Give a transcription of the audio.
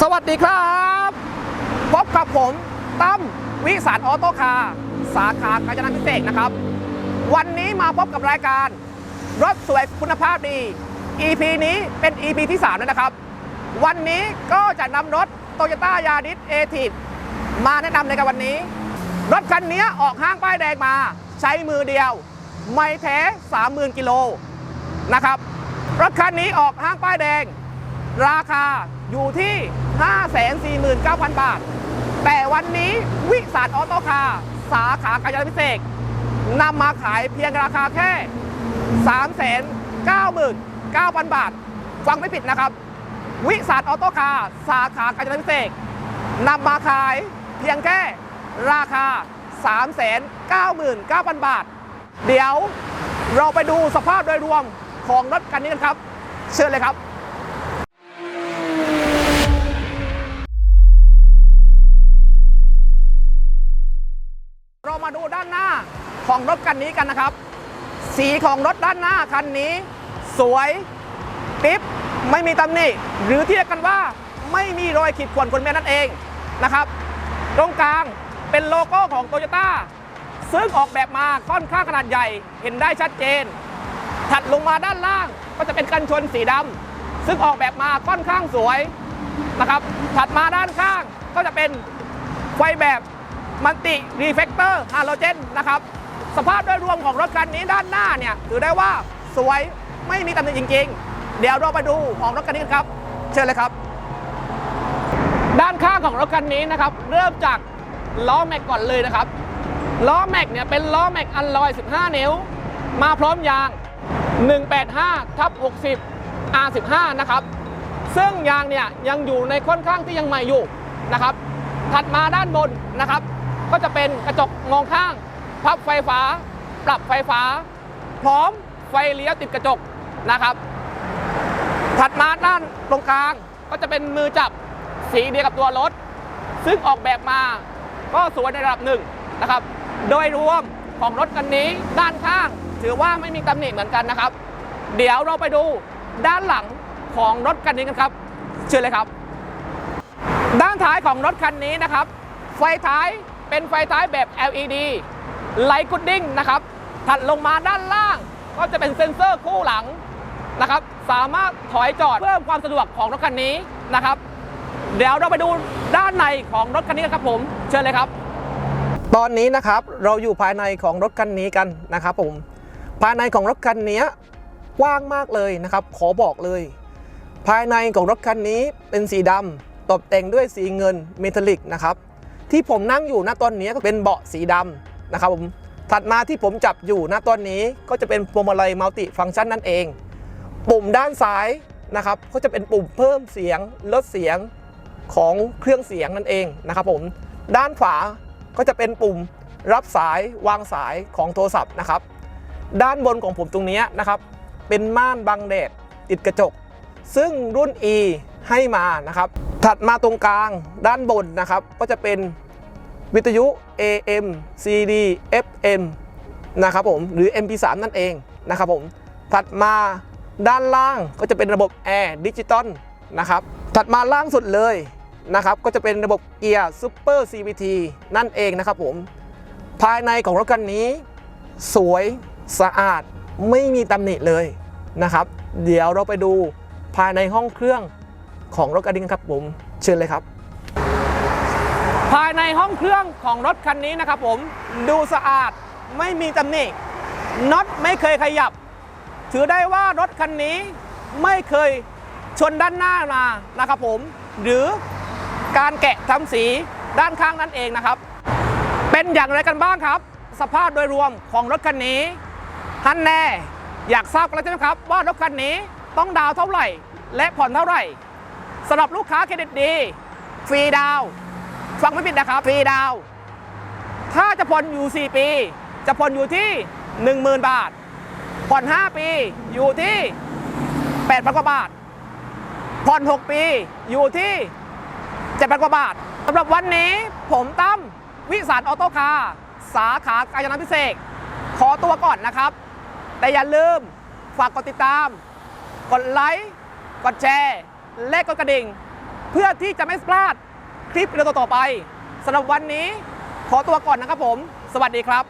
สวัสดีครับพบกับผมตั้มวิสารออโต้คาร์สาขากาญจนาพิเศษกนะครับ วันนี้มาพบกับรายการ รถสวยคุณภาพดี EP นี้เป็น EP ที่3แล้วนะครับ วันนี้ก็จะนำรถ Toyota Yaris a t i v มาแนะนำในกันวันนี้ รถคันนี้ออกห้างป้ายแดงมาใช้มือเดียว ไม่แท้ 30,000 กิโลนะครับ รถคันนี้ออกห้างป้ายแดง ราคาอยู่ที่ 549,000 บาท แต่วันนี้วิสารออโต้คาร์สาขากาญจนพิเศษนำมาขายเพียงราคาแค่ 399,000 บาท ฟังไม่ผิดนะครับ วิสารออโต้คาร์สาขากาญจนพิเศษนำมาขายเพียงแค่ราคา 399,000 บาท เดี๋ยวเราไปดูสภาพโดยรวมของรถคันนี้กันครับ เชิญเลยครับ ของรถคันนี้กันนะครับ สีของรถด้านหน้าคันนี้ สวยปิ๊บไม่มีตำหนิหรือที่เรียกกันว่าไม่มีรอยขีดข่วนคนแม่นั่นเองนะครับ ตรงกลางเป็นโลโก้ของโตโยต้าซึ่งออกแบบมาค่อนข้างขนาดใหญ่เห็นได้ชัดเจน ถัดลงมาด้านล่างก็จะเป็นกันชนสีดำซึ่งออกแบบมาค่อนข้างสวยนะครับ ถัดมาด้านข้างก็จะเป็นไฟแบบมัลติรีเฟกเตอร์ฮาโลเจนนะครับ สภาพโดยรวมของรถคันนี้ด้านหน้าเนี่ยถือได้ว่าสวยไม่มีตำหนิจริง ๆ เดี๋ยวเราไปดูของรถคันนี้กันครับ เชิญเลยครับ ด้านข้างของรถคันนี้นะครับ เริ่มจากล้อแม็กก่อนเลยนะครับล้อแม็กเนี่ยเป็นล้อแม็กอันลอย 15 นิ้ว มาพร้อมยาง 185ทับ60 R15 นะครับ ซึ่งยางเนี่ยยังอยู่ในค่อนข้างที่ยังใหม่อยู่นะครับ ถัดมาด้านบนนะครับ ก็จะเป็นกระจกมองข้าง พับไฟฟ้า ปรับไฟฟ้า พร้อมไฟเลี้ยวติดกระจกนะครับ ถัดมาด้านตรงกลางก็จะเป็นมือจับสีเดียวกับตัวรถ ซึ่งออกแบบมาก็สวยในระดับหนึ่งนะครับ โดยรวมของรถคันนี้ด้านข้าง ถือว่าไม่มีตำหนิเหมือนกันนะครับ เดี๋ยวเราไปดูด้านหลังของรถคันนี้กันครับ เชิญเลยครับ ด้านท้ายของรถคันนี้นะครับ ไฟท้ายเป็นไฟท้ายแบบ LED ไลท์กุดดิ้งนะครับถัดลงมาด้านล่าง ก็จะเป็นเซ็นเซอร์คู่หลังนะครับ สามารถถอยจอดเพิ่มความสะดวกของรถคันนี้นะครับ เดี๋ยวเราไปดูด้านในของรถคันนี้นครับผม เชิญเลยครับ ตอนนี้นะครับเราอยู่ภายในของรถคันนี้กันนะครับผมภายในของรถคันนี้กว้างมากเลยนะครับ ขอบอกเลย ภายในของรถคันนี้เป็นสีดำตกแต่งด้วยสีเงินเมทัลลิกนะครับ ที่ผมนั่งอยู่ณตอนนี้ก็เป็นเบาะสีดำ นะครับผมถัดมาที่ผมจับอยู่ณตอนนี้ก็จะเป็นพวงมาลัยมัลติฟังก์ชันนั่นเอง ปุ่มด้านซ้ายนะครับก็จะเป็นปุ่มเพิ่มเสียงลดเสียงของเครื่องเสียงนั่นเองนะครับผมด้านขวาก็จะเป็นปุ่มรับสายวางสายของโทรศัพท์นะครับ ด้านบนของผมตรงนี้นะครับ เป็นม่านบังแดดติดกระจก ซึ่งรุ่น E ให้มานะครับ ถัดมาตรงกลางด้านบนนะครับ ก็จะเป็น วิทยุ AM CD FM นะครับผมหรือ MP3 นั่นเองนะครับผมถัดมาด้านล่างก็จะเป็นระบบแอร์ดิจิตอลนะครับถัดมาล่างสุดเลยนะครับก็จะเป็นระบบเกียร์ Super CVT นั่นเองนะครับผมภายในของรถคันนี้ สวยสะอาดไม่มีตำหนิเลยนะครับ เดี๋ยวเราไปดูภายในห้องเครื่องของรถคันนี้ครับผม เชิญเลยครับ ภายในห้องเครื่องของรถคันนี้นะครับผมดูสะอาดไม่มีตำหนิน็อตไม่เคยขยับ ถือได้ว่ารถคันนี้ไม่เคยชนด้านหน้ามานะครับผม หรือการแกะทำสีด้านข้างนั่นเองนะครับ เป็นอย่างไรกันบ้างครับ สภาพโดยรวมของรถคันนี้ท่านแน่อยากทราบกันแล้วใช่ไหมครับ ว่ารถคันนี้ต้องดาวเท่าไหร่ และผ่อนเท่าไหร่สำหรับลูกค้าเครดิตดี ฟรีดาว ฟังไม่ผิดนะครับฟรีดาว ถ้าจะผ่อนอยู่ 4 ปี จะผ่อนอยู่ที่ 10,000 บาท ผ่อน 5 ปีอยู่ที่8,000กว่าบาท ผ่อน 6 ปีอยู่ที่7,000กว่าบาทสำหรับวันนี้ผมตั้มวิสารออโต้คาร์สาขากาญจนาพิเศษขอตัวก่อนนะครับ แต่อย่าลืมฝากกดติดตาม กดไลค์ กดแชร์ และกดกระดิ่ง เพื่อที่จะไม่พลาด คลิปวิดีโอต่อไปสำหรับวันนี้ขอตัวก่อนนะครับผม สวัสดีครับ